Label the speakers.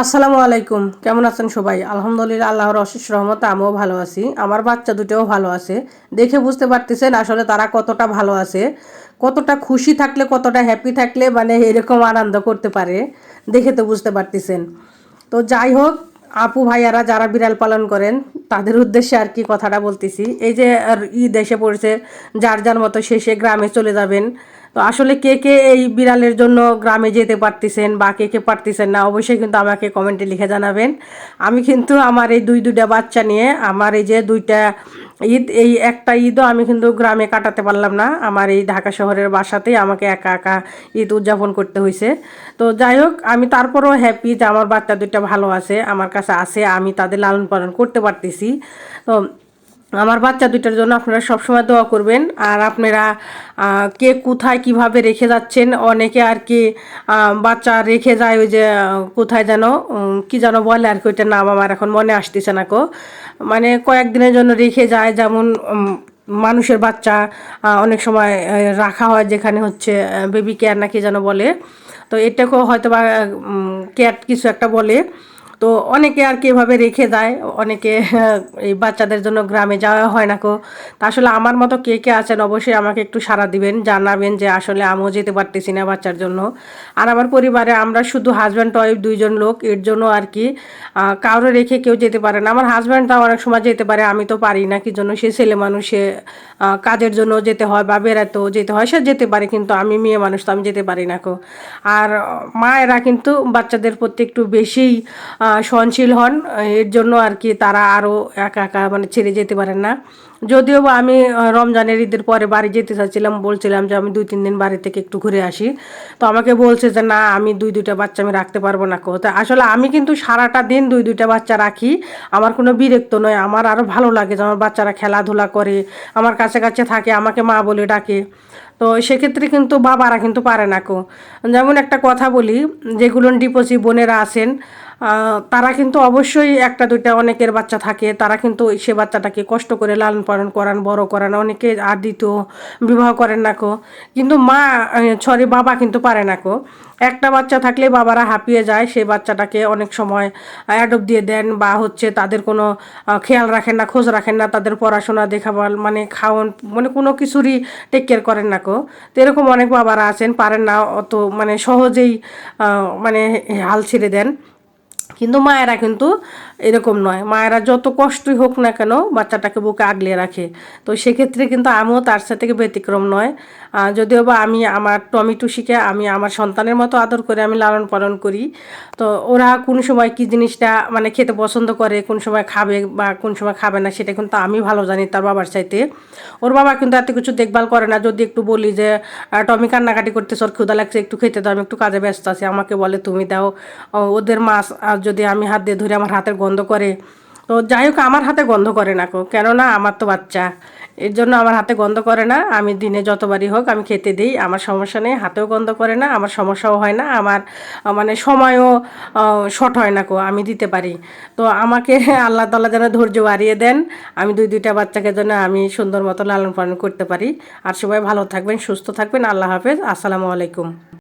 Speaker 1: আসসালামু আলাইকুম। কেমন আছেন সবাই? আলহামদুলিল্লাহ, আল্লাহর অশেষ রহমত আমিও ভালো আছি। আমার বাচ্চা দুটোও ভালো আছে। দেখে বুঝতে পারতেছেন আসলে তারা কতটা ভালো আছে। কতটা খুশি থাকলে, কতটা হ্যাপি থাকলে মানে এরকম আনন্দ করতে পারে। দেখে তো বুঝতে পারতেছেন। তো যাই হোক, আপু ভাইয়ারা যারা বিড়াল পালন করেন, তাদের উদ্দেশ্যে আর কি কথাটা বলতেছি। এই যে আর ঈদ এসে পড়েছে, যার যার মতো শেষে গ্রামে চলে যাবেন। তো আসলে কে কে এই বিড়ালের জন্য গ্রামে যেতে পারতেছেন বা কে কে পারতেছেন না, অবশ্যই কিন্তু আমাকে কমেন্টে লিখে জানাবেন। আমি কিন্তু আমার এই দুই দুইটা বাচ্চা নিয়ে, আমার এই যে দুইটা ঈদ, এই একটা ঈদও আমি কিন্তু গ্রামে কাটাতে পারলাম না। আমার এই ঢাকা শহরের বাসাতেই আমাকে একা একা ঈদ উদযাপন করতে হয়েছে তো যাই হোক, আমি তারপরও হ্যাপি যে আমার বাচ্চা দুইটা ভালো আছে, আমার কাছে আছে, আমি তাদের লালন পালন করতে পারতেছি। তো আমার বাচ্চা দুইটার জন্য আপনারা সবসময় দোয়া করবেন। আর আপনারা কে কোথায় কীভাবে রেখে যাচ্ছেন, অনেকে আর কি বাচ্চা রেখে যায় ওই যে কোথায় যেন কি যেন বলে আর কি, ওইটার নাম আমার এখন মনে আসতেছে না কো। মানে কয়েকদিনের জন্য রেখে যায়, যেমন মানুষের বাচ্চা অনেক সময় রাখা হয় যেখানে হচ্ছে বেবি কেয়ার নাকি যেন বলে। তো এটাকেও হয়তো বা ক্যাট কিছু একটা বলে। তো অনেকে আর কি এভাবে রেখে দেয় অনেকে এই বাচ্চাদের জন্য গ্রামে যাওয়া হয় না কো তা আসলে আমার মতো কে কে আছেন অবশ্যই আমাকে একটু সাড়া দিবেন, জানাবেন যে আসলে আমিও যেতে পারতেছি না বাচ্চার জন্য। আর আমার পরিবারে আমরা শুধু হাজব্যান্ড ওয়াইফ দুইজন লোক, এর জন্য আর কি কারও রেখে কেউ যেতে পারে না। আমার হাজব্যান্ড তাও অনেক সময় যেতে পারে, আমি তো পারি না, কি জন্য সে ছেলে মানুষ কাজের জন্য যেতে হয় বা বেড়াতেও যেতে হয়, সে যেতে পারে, কিন্তু আমি মেয়ে মানুষ তো আমি যেতে পারি না কো আর মায়েরা কিন্তু বাচ্চাদের প্রতি একটু বেশিই সহনশীল হন, এর জন্য আর কি তারা আরও একা একা মানে ছেড়ে যেতে পারেন না। যদিও বা আমি রমজানের ঈদের পরে বাড়ি যেতে চাচ্ছিলাম, বলছিলাম যে আমি দুই তিন দিন বাড়ি থেকে একটু ঘুরে আসি। তো আমাকে বলছে যে, না, আমি দুই দুইটা বাচ্চা আমি রাখতে পারব না কোথাও আসলে আমি কিন্তু সারাটা দিন দুই দুইটা বাচ্চা রাখি। আমার কোনো বিরক্ত নয়, আমার আরও ভালো লাগে যে আমার বাচ্চারা খেলাধুলা করে, আমার কাছে কাছে থাকে, আমাকে মা বলে ডাকে। তো সেক্ষেত্রে কিন্তু বাবারা কিন্তু পারে না কো। যেমন একটা কথা বলি যেগুলো ডিপোজি বোনেরা আছেন তারা কিন্তু অবশ্যই একটা দুইটা অনেকের বাচ্চা থাকে, তারা কিন্তু সে বাচ্চাটাকে কষ্ট করে লালন পালন করান, বড় করান, অনেকে আর দ্বিতীয় বিবাহ করেন না কো। কিন্তু মা সরি বাবা কিন্তু পারে না কো। একটা বাচ্চা থাকলে বাবারা হাঁপিয়ে যায় সেই বাচ্চাটাকে অনেক সময় অ্যাডপ দিয়ে দেন বা হচ্ছে তাদের কোনো খেয়াল রাখেন না, খোঁজ রাখেন না, তাদের পড়াশোনা দেখাবার মানে খাওয়ান মানে কোনো কিছুরই টেক কেয়ার করেন না কো। তো এরকম অনেক বাবারা আছেন, পারেন না অত মানে সহজেই মানে হাল ছেড়ে দেন। কিন্তু মায়েরা কিন্তু এরকম নয়। মায়েরা যত কষ্টই হোক না কেন বাচ্চাটাকে বুকে আগলে রাখে। তো সেক্ষেত্রে কিন্তু আমিও তার সাথে ব্যতিক্রম নয়। যদিও বা আমি আমার টমেটো শিখে আমি আমার সন্তানের মতো আদর করে আমি লালন পালন করি। তো ওরা কোন সময় কি জিনিসটা মানে খেতে পছন্দ করে, কোন সময় খাবে বা কোন সময় খাবে না সেটা কিন্তু আমি ভালো জানি তার বাবার চাইতে। ওর বাবা কিন্তু এত কিছু দেখভাল করে না। যদি একটু বলি যে টমি কান্নাকাটি করতে ওর ক্ষুদা লাগছে, একটু খেতে দাও, আমি একটু কাজে ব্যস্ত আছি। আমাকে বলে তুমি দাও। ওদের মাছ যদি আমি হাত দিয়ে ধরে আমার হাতের গন্ধ করে, তো যাই হোক, আমার হাতে গন্ধ করে না কো কেননা আমার তো বাচ্চা। এর জন্য আমার হাতে গন্ধ করে না। আমি দিনে যতবারই হোক আমি খেতে দিই। আমার সমস্যা নেই, হাতেও গন্ধ করে না, আমার সমস্যাও হয় না। আমার মানে সময়ও শর্ট হয় না কো আমি দিতে পারি। তো আমাকে আল্লাহ তাল্লাহ যেন ধৈর্য বাড়িয়ে দেন। আমি দুই, দুইটা বাচ্চাকে যেন আমি সুন্দর মতো লালন পালন করতে পারি। আর সবাই ভালো থাকবেন, সুস্থ থাকবেন। আল্লাহ হাফেজ। আসসালামু আলাইকুম।